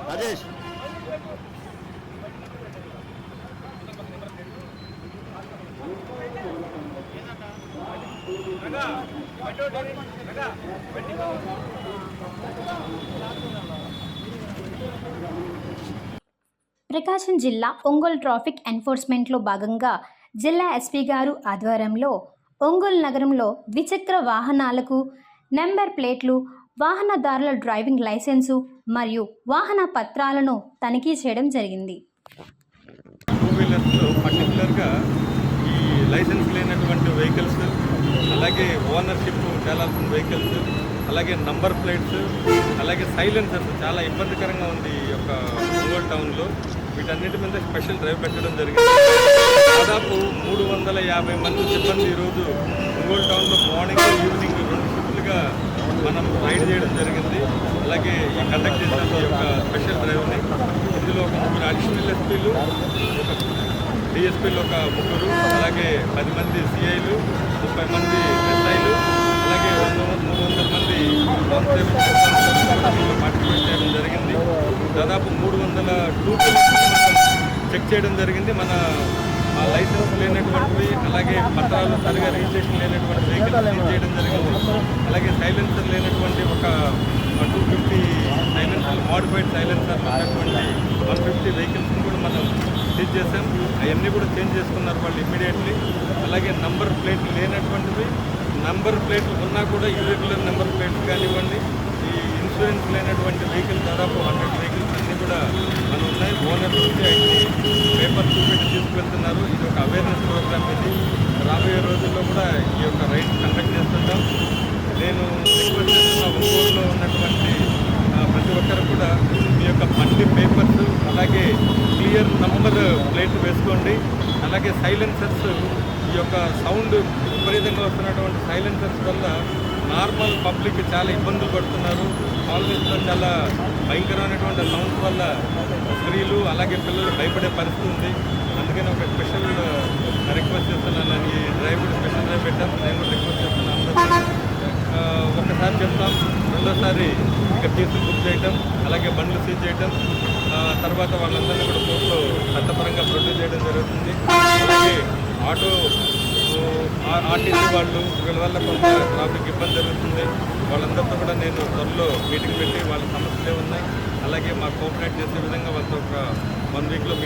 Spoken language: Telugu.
రాజేష్. ప్రకాశం జిల్లా ఒంగోలు ట్రాఫిక్ ఎన్ఫోర్స్మెంట్లో భాగంగా జిల్లా ఎస్పీ గారు ఆధ్వర్యంలో ఒంగోలు నగరంలో ద్విచక్ర వాహనాలకు నెంబర్ ప్లేట్లు వాహనదారుల డ్రైవింగ్ లైసెన్సు మరియు వాహన పత్రాలను తనిఖీ చేయడం జరిగింది. టూ వీలర్స్లో పర్టికులర్గా ఈ లైసెన్స్ లేనటువంటి వెహికల్స్ అలాగే ఓనర్షిప్ తేలాల్సిన వెహికల్స్ అలాగే నంబర్ ప్లేట్స్ అలాగే సైలెన్సర్స్ చాలా ఇబ్బందికరంగా ఉంది ఈ యొక్క ఒంగోలు టౌన్లో. వీటన్నిటి మీద స్పెషల్ డ్రైవ్ పెట్టడం జరిగింది. దాదాపు మూడు వందల యాభై మంది సిబ్బంది ఈరోజు ఒంగోలు టౌన్లో మార్నింగ్ ఈవినింగ్ రెండు షిఫ్ట్లుగా మనం రైడ్ చేయడం జరిగింది అలాగే ఈ కండక్ట్ చేసిన ఒక యొక్క స్పెషల్ డ్రైవ్ని ఇందులో ఒక ముగ్గురు అడిషనల్ ఎస్పీలు ఒక డిఎస్పీలు ఒక ముగ్గురు అలాగే పది మంది సిఐలు ముప్పై మంది ఎస్ఐలు అలాగే రెండు మూడు వందల మంది పార్టిసిపేట్ చేయడం జరిగింది దాదాపు మూడు వందల టూ చెక్ చేయడం జరిగింది మన లైసెన్స్ లేనటువంటివి అలాగే పత్రాలు సరిగా రిజిస్ట్రేషన్ లేనటువంటి వెహికల్స్ చేయడం జరిగింది. అలాగే సైలెన్సర్ లేనటువంటి ఒక two fifty silencer modified silencer ఉన్నటువంటి వన్ ఫిఫ్టీ వెహికల్స్ని కూడా మనం సీజ్ చేసాం అవన్నీ కూడా చేంజ్ చేసుకున్నారు వాళ్ళు ఇమ్మీడియట్లీ అలాగే నంబర్ ప్లేట్లు లేనటువంటివి నంబర్ ప్లేట్లు ఉన్నా కూడా ఇర్రెగ్యులర్ నెంబర్ ప్లేట్లు కానివ్వండి ఈ ఇన్సూరెన్స్ లేనటువంటి వెహికల్ దాదాపు హండ్రెడ్ వెహికల్స్ అన్నీ కూడా ఓనర్ నుంచి అయితే పేపర్ చూపెట్టి తీసుకెళ్తున్నారు. ఇది ఒక అవేర్నెస్ ప్రోగ్రామ్ ఇది. రాబోయే రోజుల్లో కూడా ఈ యొక్క రైడ్ కండక్ట్ చేస్తుంటాం. నేను రిక్వెస్ట్ చేస్తున్న ఒంగోలులో ఉన్నటువంటి ప్రతి ఒక్కరు కూడా మీ యొక్క బండి పేపర్స్ అలాగే క్లియర్ నంబర్ ప్లేట్ వేసుకోండి. అలాగే సైలెన్సర్స్ ఈ యొక్క సౌండ్ విపరీతంగా వస్తున్నటువంటి సైలెన్సర్స్ వల్ల నార్మల్ పబ్లిక్ చాలా ఇబ్బందులు పడుతున్నారు. కాలనీస్లో చాలా భయంకరమైనటువంటి సౌండ్స్ వల్ల స్త్రీలు అలాగే పిల్లలు భయపడే పరిస్థితి ఉంది. అందుకని ఒక స్పెషల్ రిక్వెస్ట్ చేస్తున్నాను ఈ డ్రైవర్ స్పెషల్ డ్రైవ్ పెట్టాం. నేను కూడా రిక్వెస్ట్ చేస్తున్నాను ఒకసారి చెప్తాం. రెండోసారి ఇక కేసులు బుక్ చేయటం అలాగే బండ్లు సీజ్ చేయటం తర్వాత వాళ్ళందరినీ కూడా కోర్టులో చట్టపరంగా ప్రొడ్యూస్ చేయడం జరుగుతుంది. అలాగే ఆటో ఆర్టీసీ వాళ్ళు వీళ్ళ వల్ల కొంత ట్రాఫిక్ ఇబ్బంది జరుగుతుంది. వాళ్ళందరితో కూడా నేను త్వరలో మీటింగ్ పెట్టి వాళ్ళ సమస్యలు ఉన్నాయి. అలాగే మా కోఆపరేట్ చేసే విధంగా వాళ్ళతో ఒక వన్ వీక్లో